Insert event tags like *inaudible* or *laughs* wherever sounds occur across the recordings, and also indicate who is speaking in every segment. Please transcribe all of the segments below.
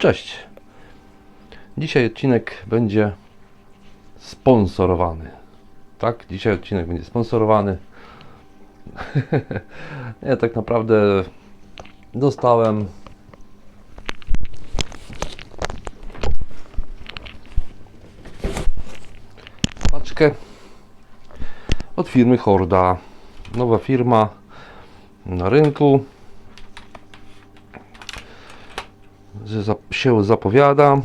Speaker 1: Cześć. Dzisiaj odcinek będzie sponsorowany. Tak, dzisiaj odcinek będzie sponsorowany. *laughs* Nie, tak naprawdę dostałem paczkę od firmy Horda. Nowa firma na rynku. Że zap- się zapowiada.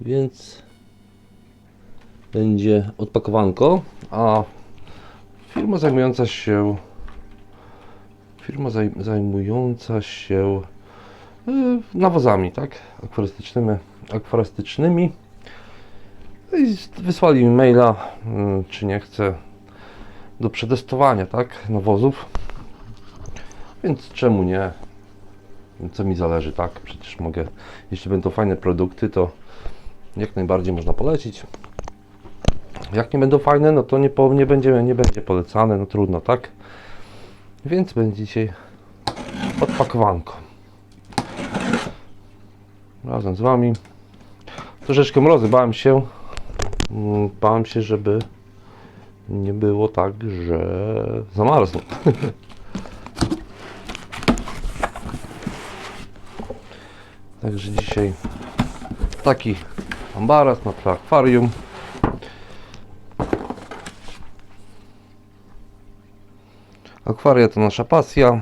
Speaker 1: Więc będzie odpakowanko, a firma zajmująca się firma zaj, zajmująca się y, nawozami, tak? Akwarystycznymi, akwarystycznymi. I wysłali mi maila, y, czy nie chcę do przetestowania, tak? Nawozów. Więc czemu nie? Co mi zależy, tak? Przecież mogę, jeśli będą fajne produkty, to jak najbardziej można polecić. Jak nie będą fajne, no to nie, po, nie, będzie, nie będzie polecane, no trudno, tak? Więc będzie dzisiaj odpakowanko. Razem z Wami. Troszeczkę mrozy, bałem się. mm, Bałem się, żeby nie było tak, że zamarzną. *laughs* Także dzisiaj taki ambaras na tle akwarium. Akwaria to nasza pasja.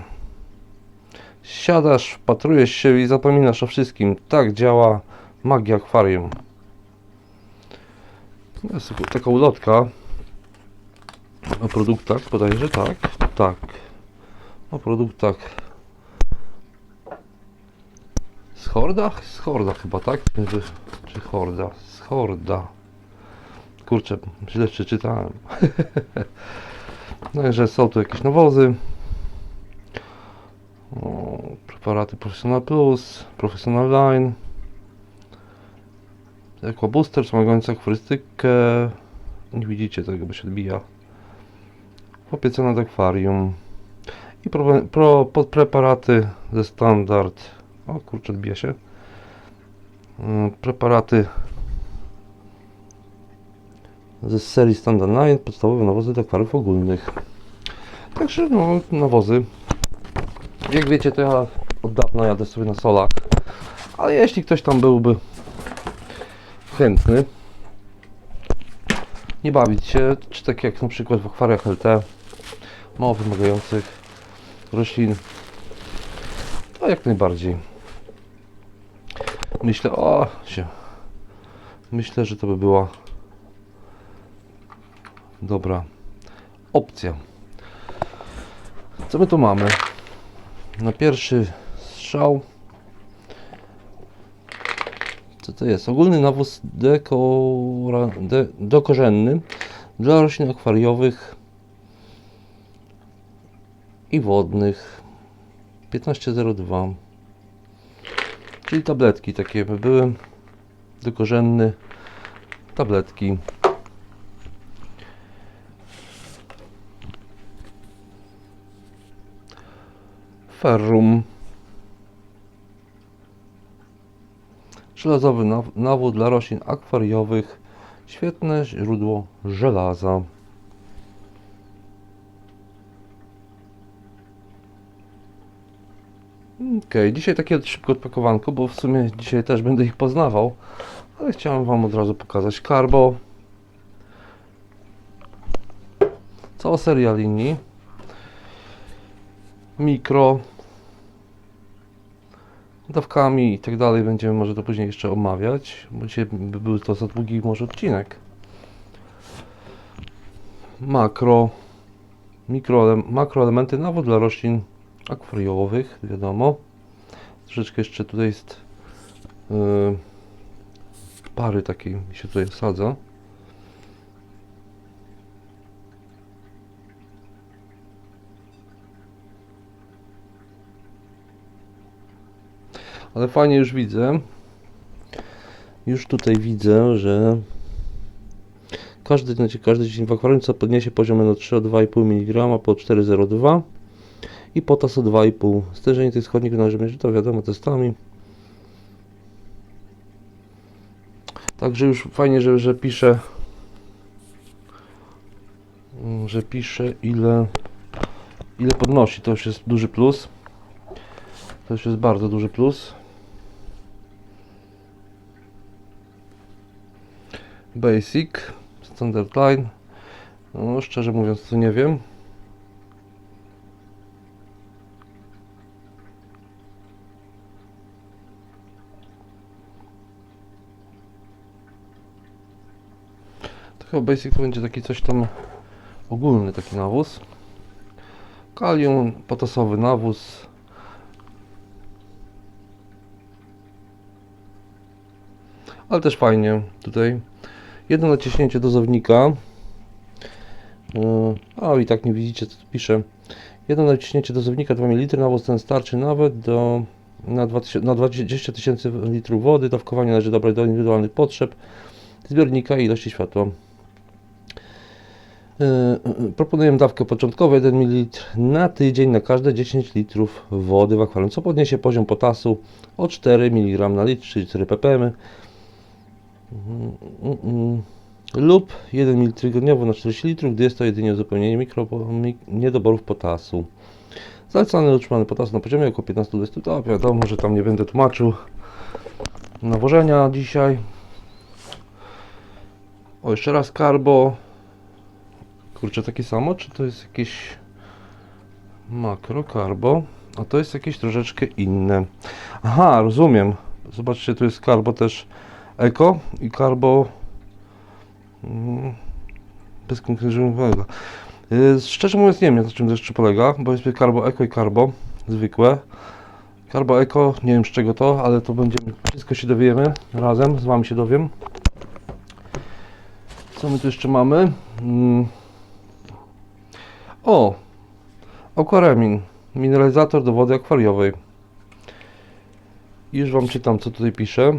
Speaker 1: Siadasz, wpatrujesz się i zapominasz o wszystkim. Tak działa magia akwarium. To jest taka ulotka o produktach, bodajże tak, tak. O produktach z Horda? Z Horda chyba, tak? Czy, Horda? Z Horda. Kurczę, źle przeczytałem. *laughs* Także są tu jakieś nawozy. O, preparaty Professional Plus, Professional Line. Jako booster wspomagający akwarystykę. Nie widzicie tego, bo się odbija. Opiece nad akwarium. I pro, pro, podpreparaty ze standard. O kurczę, odbija się. Mm, Preparaty ze serii Standard Line, podstawowe nawozy do akwariów ogólnych. Także no, nawozy. Jak wiecie, to ja od dawna jadę sobie na solach. Ale jeśli ktoś tam byłby chętny, nie bawić się, czy tak jak na przykład w akwariach LT, mało wymagających roślin, to jak najbardziej. Myślę, o się. Myślę, że to by była dobra opcja. Co my tu mamy? Na pierwszy strzał. Co to jest? Ogólny nawóz dekora, de, dokorzenny dla roślin akwariowych i wodnych 1502 czyli tabletki takie by były. Dokorzenny tabletki. Ferrum. Żelazowy naw- nawód dla roślin akwariowych świetne źródło żelaza Okej, dzisiaj takie szybko odpakowanko, bo w sumie dzisiaj też będę ich poznawał, ale chciałem Wam od razu pokazać Carbo. Cała seria linii. Mikro. Dawkami i tak dalej będziemy może to później jeszcze omawiać, bo dzisiaj by był to za długi może odcinek. Makro. Mikro, makroelementy nawód dla roślin akwariowych, wiadomo. Troszeczkę jeszcze tutaj jest yy, pary takiej się tutaj sadza. Ale fajnie już widzę. Już tutaj widzę, że każdy, znaczy każdy dzień w akwarium co podniesie poziom NO3 o 2,5 mg po 4,02 i potas o 2,5. Stężenie tych składników należy mierzyć, to wiadomo, testami. Także już fajnie, że, że pisze, mm, że pisze ile, ile podnosi. To już jest duży plus. To już jest bardzo duży plus. Basic, Standard Line. No, szczerze mówiąc, to nie wiem. Chyba Basic to będzie taki coś tam ogólny taki nawóz. Kalium, potasowy nawóz. Ale też fajnie tutaj. Jedno naciśnięcie dozownika. Yy, A i tak nie widzicie co tu pisze. Jedno naciśnięcie dozownika 2 ml, nawóz ten starczy nawet do na 2000 na 20 tysięcy litrów wody. Dawkowanie należy dobrać do indywidualnych potrzeb zbiornika i ilości światła. Yy, yy, Proponuję dawkę początkową 1 ml na tydzień na każde 10 litrów wody w akwarium, co podniesie poziom potasu o 4 mg na litr, czyli 4 ppm. Mm, mm, mm. Lub 1 ml tygodniowo na 40 litrów, gdy jest to jedynie uzupełnienie mikro, mi, niedoborów potasu. Zalecany utrzymany potasu na poziomie około 15-20 to wiadomo, że tam nie będę tłumaczył nawożenia dzisiaj. O, jeszcze raz karbo. Kurczę, takie samo, czy to jest jakieś makro karbo? A to jest jakieś troszeczkę inne. Aha, rozumiem. Zobaczcie, tu jest karbo też eko i karbo mm, bezkonkretyzowanego. Yy, Szczerze mówiąc nie wiem na czym to jeszcze polega, bo jest karbo eko i karbo zwykłe. Karbo eko, nie wiem z czego to, ale to będziemy, wszystko się dowiemy razem, z Wami się dowiem. Co my tu jeszcze mamy? Mm. O! Aquaremin. Mineralizator do wody akwariowej. Już Wam czytam, co tutaj pisze.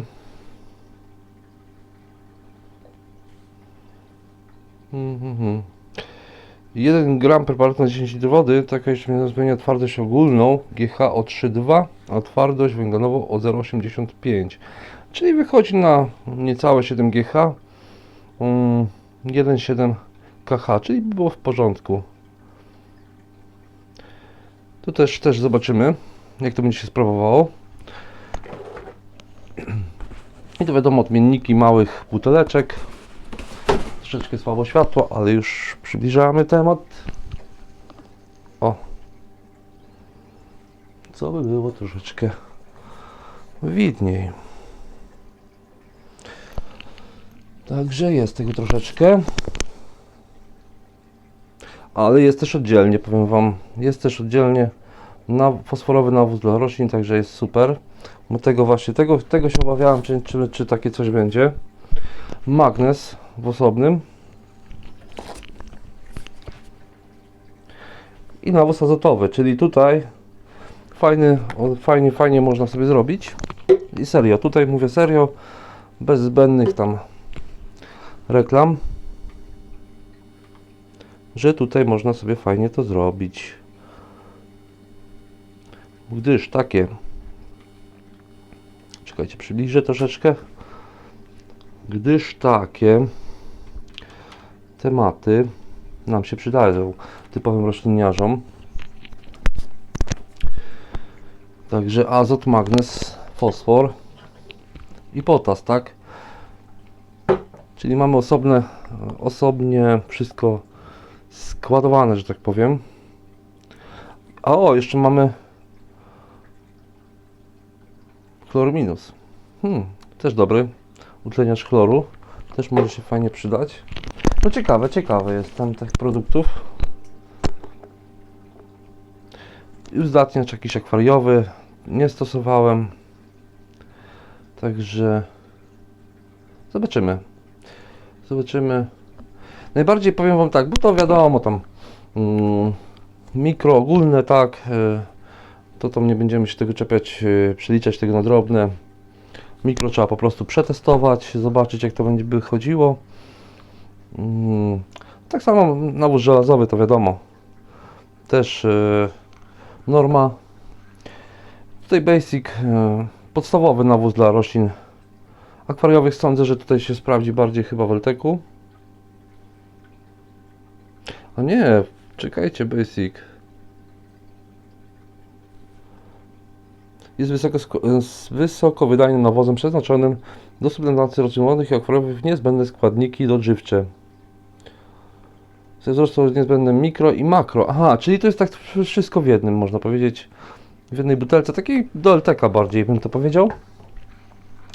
Speaker 1: Mhm. 1 gram preparatu na 10 litrów wody, taka jeszcze zmienia twardość ogólną GH o 3,2, a twardość węglanową o 0,85. Czyli wychodzi na niecałe 7 GH, um, 1,7 KH, czyli by było w porządku. Tu też, też zobaczymy, jak to będzie się sprawowało. I to wiadomo, odmienniki małych buteleczek. Troszeczkę słabo światło, ale już przybliżamy temat. O. Co by było troszeczkę widniej. Także jest tego troszeczkę. Ale jest też oddzielnie, powiem Wam. Jest też oddzielnie na fosforowy nawóz dla roślin, także jest super. Bo tego właśnie, tego, tego się obawiałem, czy, czy, czy takie coś będzie. Magnes w osobnym. I nawóz azotowy, czyli tutaj fajny, fajnie, fajnie można sobie zrobić. I serio, tutaj mówię serio, bez zbędnych tam reklam, że tutaj można sobie fajnie to zrobić. Gdyż takie, czekajcie, przybliżę troszeczkę, gdyż takie tematy nam się przydają typowym rośliniarzom. Także azot, magnez, fosfor i potas, tak? Czyli mamy osobne, osobnie wszystko składowane, że tak powiem. A o, jeszcze mamy chlor minus. Hmm, też dobry. Utleniacz chloru. Też może się fajnie przydać. No ciekawe, ciekawe jest tam tych produktów. I Uzdatniacz jakiś akwariowy. Nie stosowałem. Także zobaczymy. Zobaczymy. Najbardziej powiem Wam tak, bo to wiadomo tam mm, mikro ogólne, tak. y, To tam nie będziemy się tego czepiać, y, przeliczać tego na drobne. Mikro trzeba po prostu przetestować, zobaczyć jak to będzie wychodziło. Mm, Tak samo nawóz żelazowy to wiadomo. Też y, norma. Tutaj basic, e, podstawowy nawóz dla roślin akwariowych. Sądzę, że tutaj się sprawdzi bardziej chyba w Elteku. A nie, czekajcie, basic. Jest wysoko, z wysokowydajnym nawozem przeznaczonym do suplementacji roślin wodnych i akwariowych niezbędne składniki dożywcze. Ze wzrostu niezbędne mikro i makro. Aha, czyli to jest tak wszystko w jednym, można powiedzieć. W jednej butelce, takiej do LTK bardziej bym to powiedział.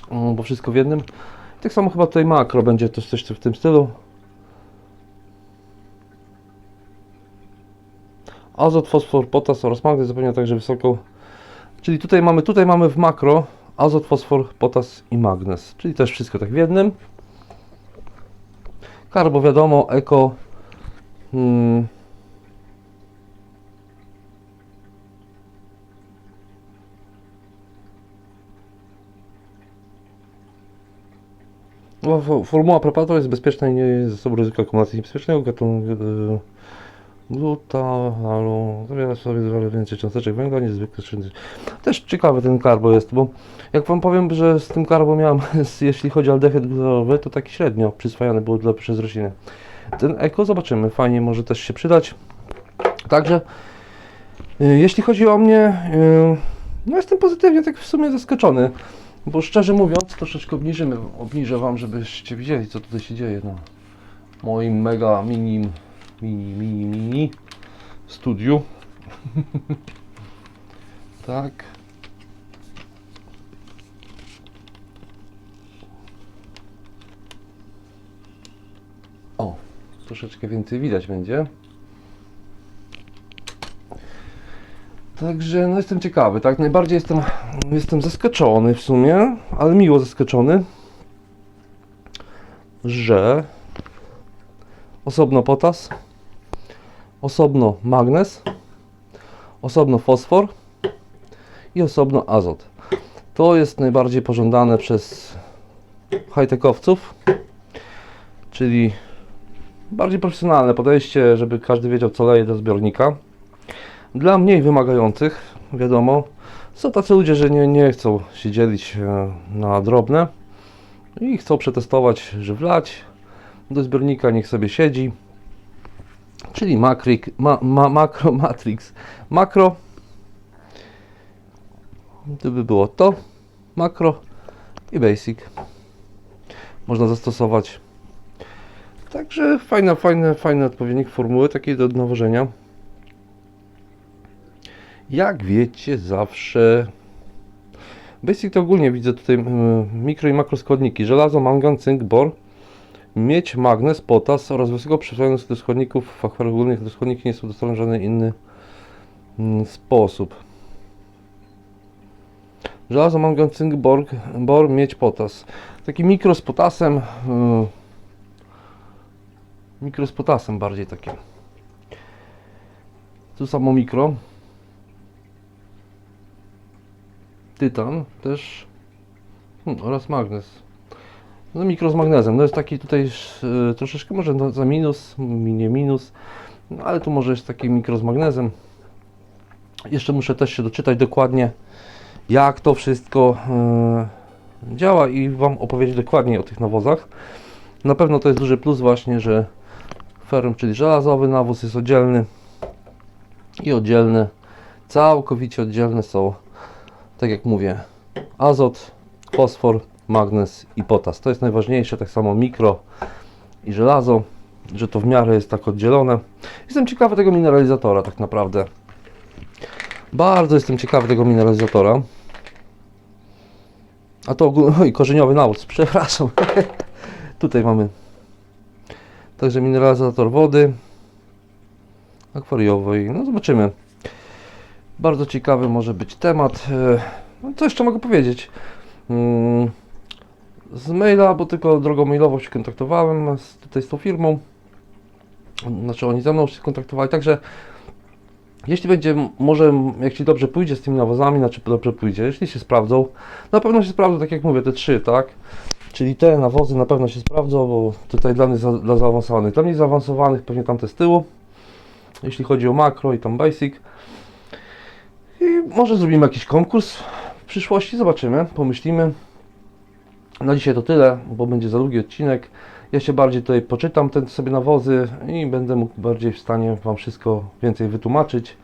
Speaker 1: O, bo wszystko w jednym. Tak samo chyba tutaj makro będzie też coś w tym stylu. Azot, fosfor, potas oraz magnez zapewnia także wysoką. Czyli tutaj mamy, tutaj mamy w makro azot, fosfor, potas i magnez. Czyli też wszystko tak w jednym. Karbo wiadomo, eko. Hmm. No, fo- Formuła preparatu jest bezpieczna i nie jest ze sobą ryzyko akumulacji niebezpiecznego gatunku glutalu. Zawiera sobie dużo więcej cząsteczek węgla niż zwykle. Też ciekawy ten karbo jest, bo jak wam powiem, że z tym karbo miałem, *laughs* jeśli chodzi o aldehyd glutalowy, to taki średnio przyswajany był dla, przez rośliny. Ten eko zobaczymy, fajnie może też się przydać. Także y, jeśli chodzi o mnie, y, no jestem pozytywnie tak w sumie zaskoczony. Bo szczerze mówiąc, troszeczkę obniżymy, obniżę wam, żebyście widzieli co tutaj się dzieje na moim mega mini, mini, mini, mini studiu. *laughs* tak. O, troszeczkę więcej widać będzie. Także no jestem ciekawy, tak? Najbardziej jestem, jestem zaskoczony w sumie, ale miło zaskoczony, że osobno potas, osobno magnez, osobno fosfor i osobno azot. To jest najbardziej pożądane przez high-techowców, czyli bardziej profesjonalne podejście, żeby każdy wiedział co leje do zbiornika. Dla mniej wymagających, wiadomo, są tacy ludzie, że nie, nie chcą się dzielić e, na drobne i chcą przetestować, że wlać do zbiornika, niech sobie siedzi. Czyli ma, ma, makro matrix, makro. To by było to, makro i basic. Można zastosować. Także fajne, fajne, fajny odpowiednik formuły takiej do nawożenia. Jak wiecie, zawsze. Basic to ogólnie widzę tutaj mm, mikro i makroskładniki: żelazo, mangan, cynk, bor, miedź, magnez, potas oraz wysoko przyswojone do składników w akwariach ogólnych. Te nie są dostępne w żaden inny mm, sposób. Żelazo, mangan, cynk, bor, bor potas. Taki mikro z potasem. Yy, mikro z potasem bardziej takie. Tu samo mikro. tytan też hmm, oraz magnez. No mikro z magnezem, no jest taki tutaj y, troszeczkę może no, za minus, mi nie minus, no, ale tu może jest taki mikro z magnezem. Jeszcze muszę też się doczytać dokładnie jak to wszystko y, działa i Wam opowiedzieć dokładniej o tych nawozach. Na pewno to jest duży plus właśnie, że ferrum, czyli żelazowy nawóz jest oddzielny i oddzielny, całkowicie oddzielne są tak jak mówię, azot, fosfor, magnez i potas. To jest najważniejsze, tak samo mikro i żelazo, że to w miarę jest tak oddzielone. Jestem ciekawy tego mineralizatora tak naprawdę. Bardzo jestem ciekawy tego mineralizatora. A to ogólnie, oj, korzeniowy nawóz, *laughs* przepraszam. Tutaj mamy także mineralizator wody akwariowej. No zobaczymy. Bardzo ciekawy może być temat. E, No, co jeszcze mogę powiedzieć? Mm, Z maila, bo tylko drogą mailową się kontaktowałem z, tutaj z tą firmą. Znaczy oni ze mną się kontaktowali, także jeśli będzie, może jak Ci dobrze pójdzie z tymi nawozami, znaczy dobrze pójdzie, jeśli się sprawdzą, na pewno się sprawdzą, tak jak mówię, te trzy, tak? Czyli te nawozy na pewno się sprawdzą, bo tutaj dla, za, dla zaawansowanych, dla mnie zaawansowanych pewnie tamte z tyłu, jeśli chodzi o makro i tam basic. I może zrobimy jakiś konkurs w przyszłości, zobaczymy, pomyślimy. Na dzisiaj to tyle, bo będzie za długi odcinek. Ja się bardziej tutaj poczytam ten sobie nawozy i będę mógł bardziej w stanie Wam wszystko więcej wytłumaczyć.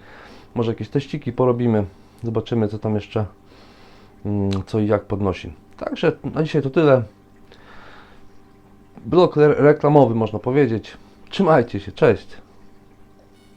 Speaker 1: Może jakieś teściki porobimy. Zobaczymy, co tam jeszcze, mm, co i jak podnosi. Także na dzisiaj to tyle. Blok re- reklamowy, można powiedzieć. Trzymajcie się, cześć.